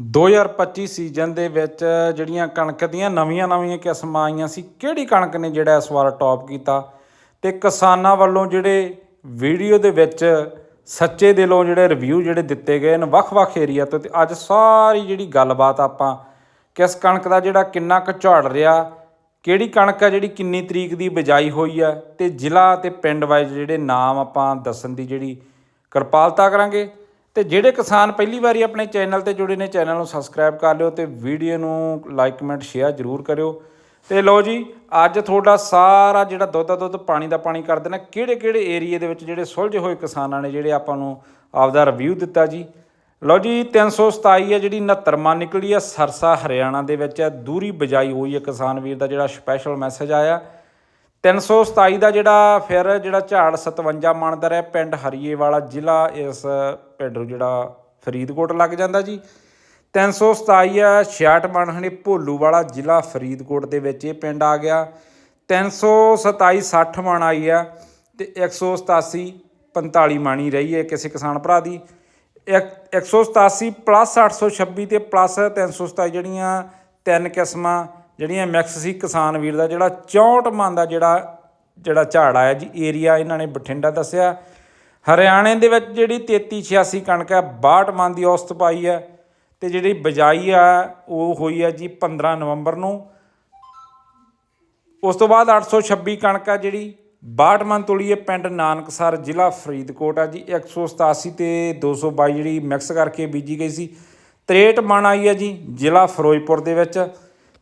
2025 season ਦੇ ਵਿੱਚ ਜਿਹੜੀਆਂ ਕਣਕ ਦੀਆਂ ਨਵੀਆਂ-ਨਵੀਆਂ ਕਿਸਮਾਂ ਆਈਆਂ ਸੀ, ਕਿਹੜੀ ਕਣਕ ਨੇ ਜਿਹੜਾ ਇਸ ਵਾਰ ਟੌਪ ਕੀਤਾ? ਤੇ ਕਿਸਾਨਾਂ ਵੱਲੋਂ ਜਿਹੜੇ ਵੀਡੀਓ ਦੇ ਵਿੱਚ ਸੱਚੇ ਦਿਲੋਂ ਜਿਹੜੇ ਰਿਵਿਊ ਜਿਹੜੇ ਦਿੱਤੇ ਗਏ ਨੇ ਵੱਖ-ਵੱਖ ਏਰੀਆ ਤੋਂ, ਤੇ ਅੱਜ ਸਾਰੀ ਜਿਹੜੀ ਗੱਲਬਾਤ ਆਪਾਂ ਕਿਸ ਕਣਕ ਦਾ ਜਿਹੜਾ ਕਿੰਨਾ ਕੁ ਝੜ ਰਿਹਾ, ਕਿਹੜੀ ਕਣਕ ਆ ਜਿਹੜੀ ਕਿੰਨੀ ਤਰੀਕ ਦੀ ਬਿਜਾਈ ਹੋਈ ਆ, ਤੇ ਜ਼ਿਲ੍ਹਾ ਤੇ ਪਿੰਡ ਵਾਈਜ਼ ਜਿਹੜੇ ਨਾਮ ਆਪਾਂ ਦੱਸਣ ਦੀ ਜਿਹੜੀ ਕਿਰਪਾਲਤਾ ਕਰਾਂਗੇ। ਤੇ ਜਿਹੜੇ ਕਿਸਾਨ ਪਹਿਲੀ ਵਾਰੀ ਆਪਣੇ ਚੈਨਲ ਤੇ ਜੁੜੇ ਨੇ, ਚੈਨਲ ਨੂੰ ਸਬਸਕ੍ਰਾਈਬ ਕਰ ਲਿਓ ਤੇ ਵੀਡੀਓ ਨੂੰ ਲਾਈਕ, ਕਮੈਂਟ, ਸ਼ੇਅਰ ਜ਼ਰੂਰ ਕਰਿਓ। ਤੇ ਲਓ ਜੀ, ਅੱਜ ਤੁਹਾਡਾ ਸਾਰਾ ਜਿਹੜਾ ਦੁੱਧ ਦਾ ਦੁੱਧ ਪਾਣੀ ਦਾ ਪਾਣੀ ਕਰ ਦੇਣਾ ਕਿਹੜੇ ਕਿਹੜੇ ਏਰੀਏ ਦੇ ਵਿੱਚ ਜਿਹੜੇ ਸੁਲਝੇ ਹੋਏ ਕਿਸਾਨਾਂ ਨੇ, ਜਿਹੜੇ ਆਪਾਂ ਨੂੰ ਆਪਦਾ ਰਿਵਿਊ ਦਿੱਤਾ ਜੀ? ਲਓ ਜੀ 327 ਹੈ ਜਿਹੜੀ 69 ਮਨ ਨਿਕਲੀ ਆ, ਸਰਸਾ, ਹਰਿਆਣਾ ਦੇ ਵਿੱਚ ਹੈ ਦੂਰੀ ਬਜਾਈ ਹੋਈ ਹੈ ਕਿਸਾਨ ਵੀਰ ਦਾ ਜਿਹੜਾ ਸਪੈਸ਼ਲ ਮੈਸੇਜ ਆਇਆ। 327 ਦਾ ਜਿਹੜਾ ਫਿਰ ਜਿਹੜਾ ਝਾੜ 57 ਮਣ ਦਾ ਰਿਹਾ ਪਿੰਡ ਹਰੀਏ ਵਾਲਾ ਜ਼ਿਲ੍ਹਾ, ਇਸ ਪਿੰਡ ਨੂੰ ਜਿਹੜਾ ਫਰੀਦਕੋਟ ਲੱਗ ਜਾਂਦਾ ਜੀ। 327 ਆ 66 ਮਣ ਹਣੇ ਭੋਲੂ ਵਾਲਾ ਜ਼ਿਲ੍ਹਾ ਫਰੀਦਕੋਟ ਦੇ ਵਿੱਚ ਇਹ ਪਿੰਡ ਆ ਗਿਆ। 327 60 ਮਣ ਆਈ ਆ ਤੇ 187 45 ਮਾਣੀ ਰਹੀ ਹੈ ਕਿਸੇ ਕਿਸਾਨ ਭਰਾ ਦੀ। ਇੱਕ- 187 ਪਲੱਸ 826 ਤੇ ਪਲੱਸ 327 ਜਿਹੜੀਆਂ ਤਿੰਨ ਕਿਸਮਾਂ ਜਿਹੜੀਆਂ ਮਿਕਸ ਸੀ ਕਿਸਾਨ ਵੀਰ ਦਾ, ਜਿਹੜਾ 64 ਮਨ ਦਾ ਜਿਹੜਾ ਜਿਹੜਾ ਝਾੜ ਆਇਆ ਜੀ, ਏਰੀਆ ਇਹਨਾਂ ਨੇ ਬਠਿੰਡਾ ਦੱਸਿਆ। ਹਰਿਆਣੇ ਦੇ ਵਿੱਚ ਜਿਹੜੀ 3386 ਕਣਕ ਹੈ 62 ਮਨ ਦੀ ਔਸਤ ਪਾਈ ਹੈ ਤੇ ਜਿਹੜੀ ਬਜਾਈ ਆ, ਉਹ ਹੋਈ ਹੈ ਜੀ 15 ਨਵੰਬਰ ਨੂੰ। ਉਸ ਤੋਂ ਬਾਅਦ 826 ਕਣਕ ਆ ਜਿਹੜੀ 62 ਮਨ ਤੋਲੀ ਹੈ ਪਿੰਡ ਨਾਨਕਸਰ ਜ਼ਿਲ੍ਹਾ ਫਰੀਦਕੋਟ ਆ ਜੀ। 187 ਤੇ 222 ਜਿਹੜੀ ਮਿਕਸ ਕਰਕੇ ਬੀਜੀ ਗਈ ਸੀ। 63 ਮਨ ਆਈ ਹੈ ਜੀ ਜ਼ਿਲ੍ਹਾ ਫਿਰੋਜ਼ਪੁਰ ਦੇ ਵਿੱਚ।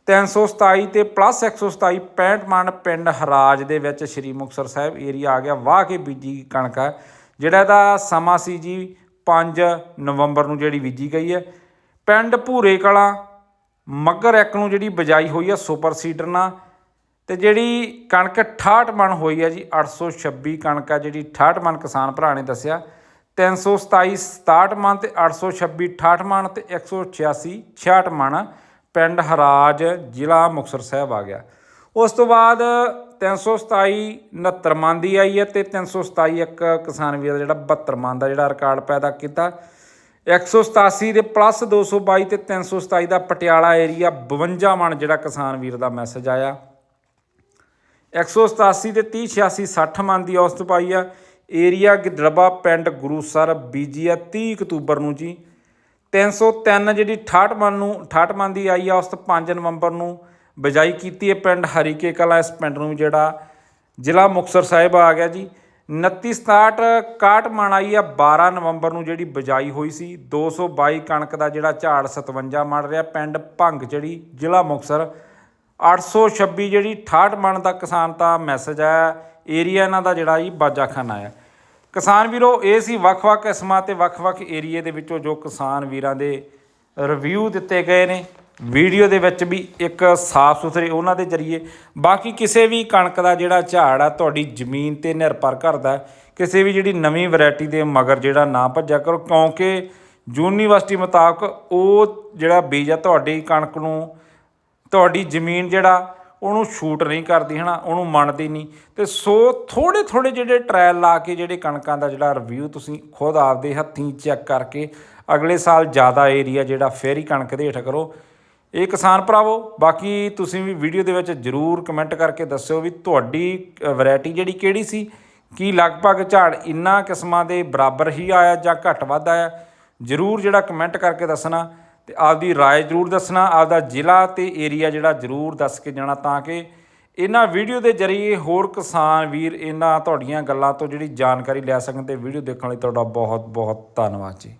327 ਤੇ ਪਲੱਸ 127 65 ਮਨ ਪਿੰਡ ਹਰਾਜ ਦੇ ਵਿੱਚ ਸ਼੍ਰੀ ਮੁਕਤਸਰ ਸਾਹਿਬ ਏਰੀਆ ਆ ਗਿਆ। ਵਾਹ ਕੇ ਬੀਜੀ ਕਣਕ ਹੈ ਜਿਹੜਾ ਇਹਦਾ ਸਮਾਂ ਸੀ ਜੀ 5 ਨਵੰਬਰ ਨੂੰ ਜਿਹੜੀ ਬੀਜੀ ਗਈ ਹੈ। ਪਿੰਡ ਭੂਰੇ ਕਲਾਂ ਮੱਗਰ ਇੱਕ ਨੂੰ ਜਿਹੜੀ ਬਜਾਈ ਹੋਈ ਹੈ ਸੁਪਰ ਸੀਡਰ ਨਾਲ। ਤੇ ਜਿਹੜੀ ਕਣਕ 68 ਮਣ ਹੋਈ ਹੈ ਜੀ 826 ਕਣਕ ਆ ਜਿਹੜੀ 68 ਮਣ ਕਿਸਾਨ ਭਰਾ ਨੇ ਦੱਸਿਆ। 327 67 ਮਣ ਤੇ 826 68 ਮਣ ਤੇ 186 66 ਮਣ। ਪਿੰਡ ਹਰਾਜ ਜ਼ਿਲ੍ਹਾ ਮੁਕਤਸਰ ਸਾਹਿਬ ਆ ਗਿਆ। ਉਸ ਤੋਂ ਬਾਅਦ 327 69 ਮਨ ਦੀ ਆਈ ਹੈ ਤੇ 327 ਇੱਕ ਕਿਸਾਨ ਵੀਰ ਦਾ ਜਿਹੜਾ 72 ਮਨ ਦਾ ਜਿਹੜਾ ਰਿਕਾਰਡ ਪੈਦਾ ਕੀਤਾ। 187 ਦੇ ਪਲੱਸ 222 ਤੇ 327 ਦਾ ਪਟਿਆਲਾ ਏਰੀਆ 52 ਮਣ ਜਿਹੜਾ ਕਿਸਾਨ ਵੀਰ ਦਾ ਮੈਸੇਜ ਆਇਆ। 187 ਤੇ 30 86 60 ਮਨ ਦੀ ਔਸਤ ਪਾਈ ਆ। ਏਰੀਆ ਗਿੱਦੜਬਾ ਪਿੰਡ ਗੁਰੂਸਰ, ਬੀਜੀ ਆ 30 ਅਕਤੂਬਰ ਨੂੰ ਜੀ। 303 ਜਿਹੜੀ 68 ਮਨ ਨੂੰ 68 ਮਨ ਦੀ ਆਈ ਆ ਉਸ ਤੋਂ 5 ਨਵੰਬਰ ਨੂੰ ਬਜਾਈ ਕੀਤੀ ਹੈ ਪਿੰਡ ਹਰੀਕੇ ਕਲਾ, ਇਸ ਪਿੰਡ ਨੂੰ ਜਿਹੜਾ ਜ਼ਿਲ੍ਹਾ ਮੁਕਤਸਰ ਸਾਹਿਬ ਆ ਗਿਆ ਜੀ। 29 67 61 ਮਣ ਆਈ ਆ 12 ਨਵੰਬਰ ਨੂੰ ਜਿਹੜੀ ਬਜਾਈ ਹੋਈ ਸੀ। 222 ਕਣਕ ਦਾ ਜਿਹੜਾ ਝਾੜ 57 ਮਣ ਰਿਹਾ ਪਿੰਡ ਭੰਗ ਜਿਹੜੀ ਜ਼ਿਲ੍ਹਾ ਮੁਕਤਸਰ। 826 ਜਿਹੜੀ 68 ਮਣ ਦਾ ਕਿਸਾਨ ਤਾਂ ਮੈਸੇਜ ਆਇਆ ਏਰੀਆ ਇਹਨਾਂ ਦਾ ਜਿਹੜਾ ਜੀ ਬਾਜਾਖਾਨਾ ਆ ਕਿਸਾਨ ਵੀਰੋ, ਇਹ ਸੀ ਵੱਖ-ਵੱਖ ਕਿਸਮਾਂ ਤੇ ਵੱਖ-ਵੱਖ ਏਰੀਏ ਦੇ ਵਿੱਚੋਂ ਜੋ ਕਿਸਾਨ ਵੀਰਾਂ ਦੇ ਰਿਵਿਊ ਦਿੱਤੇ ਗਏ ਨੇ। ਵੀਡੀਓ ਦੇ ਵਿੱਚ ਵੀ ਇੱਕ ਸਾਫ਼ ਸੁਥਰੇ ਉਹਨਾਂ ਦੇ ਜਰੀਏ। ਬਾਕੀ ਕਿਸੇ ਵੀ ਕਣਕ ਦਾ ਜਿਹੜਾ ਝਾੜ ਆ, ਤੁਹਾਡੀ ਜ਼ਮੀਨ ਤੇ ਨਿਰਭਰ ਕਰਦਾ ਕਿਸੇ ਵੀ ਜਿਹੜੀ ਨਵੀਂ ਵੈਰਾਈਟੀ ਦੇ ਮਗਰ ਜਿਹੜਾ ਨਾ ਭੱਜਿਆ ਕਰੋ, ਕਿਉਂਕਿ ਯੂਨੀਵਰਸਿਟੀ ਮੁਤਾਬਕ ਉਹ ਜਿਹੜਾ ਬੀਜ ਆ, ਤੁਹਾਡੀ ਕਣਕ ਨੂੰ, ਤੁਹਾਡੀ ਜ਼ਮੀਨ ਜਿਹੜਾ ਉਹਨੂੰ ਸ਼ੂਟ ਨਹੀਂ ਕਰਦੀ, ਹਨਾ? ਉਹਨੂੰ ਮੰਨਦੀ ਨਹੀਂ। ਤੇ ਸੋ ਥੋੜੇ ਥੋੜੇ ਜਿਹੜੇ ਟ੍ਰਾਇਲ ਲਾ ਕੇ ਜਿਹੜੇ ਕਣਕਾਂ ਦਾ ਜਿਹੜਾ ਰਿਵਿਊ ਤੁਸੀਂ ਖੁਦ ਆਪਦੇ ਹੱਥੀਂ ਚੈੱਕ ਕਰਕੇ ਅਗਲੇ ਸਾਲ ਜ਼ਿਆਦਾ ਏਰੀਆ ਜਿਹੜਾ ਫੇਰ ਹੀ ਕਣਕ ਦੇ ਹੇਠ ਕਰੋ। ਇਹ ਕਿਸਾਨ ਭਰਾਵੋ, ਬਾਕੀ ਤੁਸੀਂ ਵੀ ਵੀਡੀਓ ਦੇ ਵਿੱਚ ਜਰੂਰ ਕਮੈਂਟ ਕਰਕੇ ਦੱਸਿਓ ਵੀ ਤੁਹਾਡੀ ਵੈਰਾਈਟੀ ਜਿਹੜੀ ਕਿਹੜੀ ਸੀ, ਕੀ ਲਗਭਗ ਝਾੜ ਇੰਨਾ ਕਿਸਮਾਂ ਦੇ ਬਰਾਬਰ ਹੀ ਆਇਆ ਜਾਂ ਘੱਟ ਵੱਧ ਆਇਆ। ਜਰੂਰ ਜਿਹੜਾ ਕਮੈਂਟ ਕਰਕੇ ਦੱਸਣਾ। ਤੇ ਆਪਦੀ رائے ਜਰੂਰ ਦੱਸਣਾ ਆਪਦਾ ਜ਼ਿਲ੍ਹਾ ਤੇ ਏਰੀਆ ਜਿਹੜਾ ਜਰੂਰ ਦੱਸ ਕੇ ਜਾਣਾ ਤਾਂ ਕਿ ਇਹਨਾਂ ਵੀਡੀਓ ਦੇ ਜ਼ਰੀਏ ਹੋਰ ਕਿਸਾਨ ਵੀਰ ਇਹਨਾਂ ਤੁਹਾਡੀਆਂ ਗੱਲਾਂ ਤੋਂ ਜਿਹੜੀ ਜਾਣਕਾਰੀ ਲੈ ਸਕਣ ਤੇ ਵੀਡੀਓ ਦੇਖਣ ਲਈ ਤੁਹਾਡਾ ਬਹੁਤ ਬਹੁਤ ਧੰਨਵਾਦ ਜੀ